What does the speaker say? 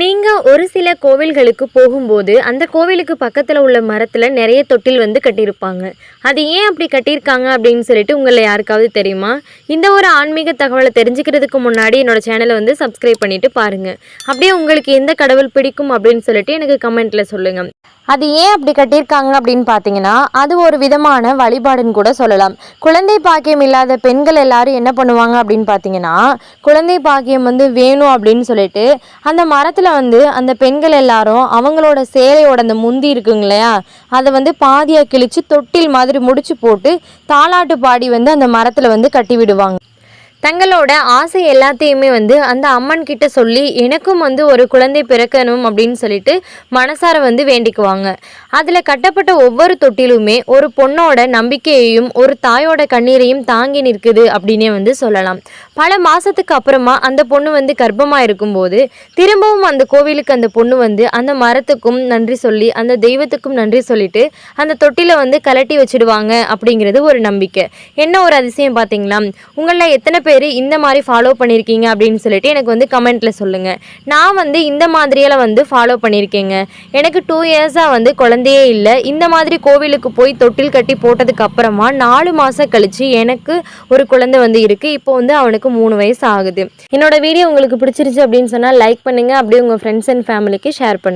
நீங்கள் ஒரு சில கோவில்களுக்கு போகும்போது அந்த கோவிலுக்கு பக்கத்தில் உள்ள மரத்தில் நிறைய தொட்டில் வந்து கட்டியிருப்பாங்க. அது ஏன் அப்படி கட்டியிருக்காங்க அப்படின்னு சொல்லிட்டு உங்களை யாருக்காவது தெரியுமா? இந்த ஒரு ஆன்மீக தகவலை தெரிஞ்சுக்கிறதுக்கு முன்னாடி என்னோட சேனலை வந்து சப்ஸ்கிரைப் பண்ணிவிட்டு பாருங்கள் அப்படியே உங்களுக்கு எந்த கடவுள் பிடிக்கும் அப்படின்னு சொல்லிட்டு எனக்கு கமெண்ட்டில் சொல்லுங்கள் அது ஏன் அப்படி கட்டியிருக்காங்க அப்படின்னு பார்த்தீங்கன்னா அது ஒரு விதமான வழிபாடுன்னு கூட சொல்லலாம். குழந்தை பாக்கியம் இல்லாத பெண்கள் எல்லாரும் என்ன பண்ணுவாங்க அப்படின்னு பார்த்தீங்கன்னா குழந்தை பாக்கியம் வந்து வேணும் அப்படின்னு சொல்லிட்டு அந்த மரத்தில் வந்து அந்த பெண்கள் எல்லாரும் அவங்களோட சேலையோட அந்த முந்தி இருக்குங்க இல்லையா அதை வந்து பாதியாக கிழிச்சு தொட்டில் மாதிரி முடிச்சு போட்டு தாலாட்டு பாடி வந்து அந்த மரத்தில் வந்து கட்டி விடுவாங்க. தங்களோட ஆசை எல்லாத்தையுமே வந்து அந்த அம்மன் கிட்ட சொல்லி எனக்கும் வந்து ஒரு குழந்தை பிறக்கணும் அப்படின்னு சொல்லிட்டு மனசார வந்து வேண்டிக்குவாங்க. அதில் கட்டப்பட்ட ஒவ்வொரு தொட்டிலுமே ஒரு பொண்ணோட நம்பிக்கையையும் ஒரு தாயோட கண்ணீரையும் தாங்கி நிற்குது அப்படின்னே வந்து சொல்லலாம். பல மாதத்துக்கு அப்புறமா அந்த பொண்ணு வந்து கர்ப்பமாக இருக்கும்போது திரும்பவும் அந்த கோவிலுக்கு அந்த பொண்ணு வந்து அந்த மரத்துக்கும் நன்றி சொல்லி அந்த தெய்வத்துக்கும் நன்றி சொல்லிட்டு அந்த தொட்டில வந்து கலட்டி வச்சிடுவாங்க அப்படிங்கிறது ஒரு நம்பிக்கை. என்ன ஒரு அதிசயம் பார்த்தீங்களா உங்களில் எத்தனை பேர் இந்த மாதிரி ஃபாலோ பண்ணியிருக்கீங்க அப்படின்னு சொல்லிட்டு எனக்கு வந்து கமெண்ட்டில் சொல்லுங்கள் நான் வந்து இந்த மாதிரியெல்லாம் வந்து ஃபாலோ பண்ணியிருக்கேங்க எனக்கு டூ இயர்ஸாக வந்து குழந்தையே இல்லை. இந்த மாதிரி கோவிலுக்கு போய் தொட்டில் கட்டி போட்டதுக்கு அப்புறமா நாலு மாதம் கழித்து எனக்கு ஒரு குழந்தை வந்து இருக்குது இப்போ வந்து அவனுக்கு மூணு வயசு ஆகுது. என்னோட வீடியோ உங்களுக்கு பிடிச்சிருச்சு அப்படின்னு சொன்னால் லைக் பண்ணுங்கள் அப்படியே உங்கள் ஃப்ரெண்ட்ஸ் அண்ட் ஃபேமிலிக்கு ஷேர் பண்ணுங்கள்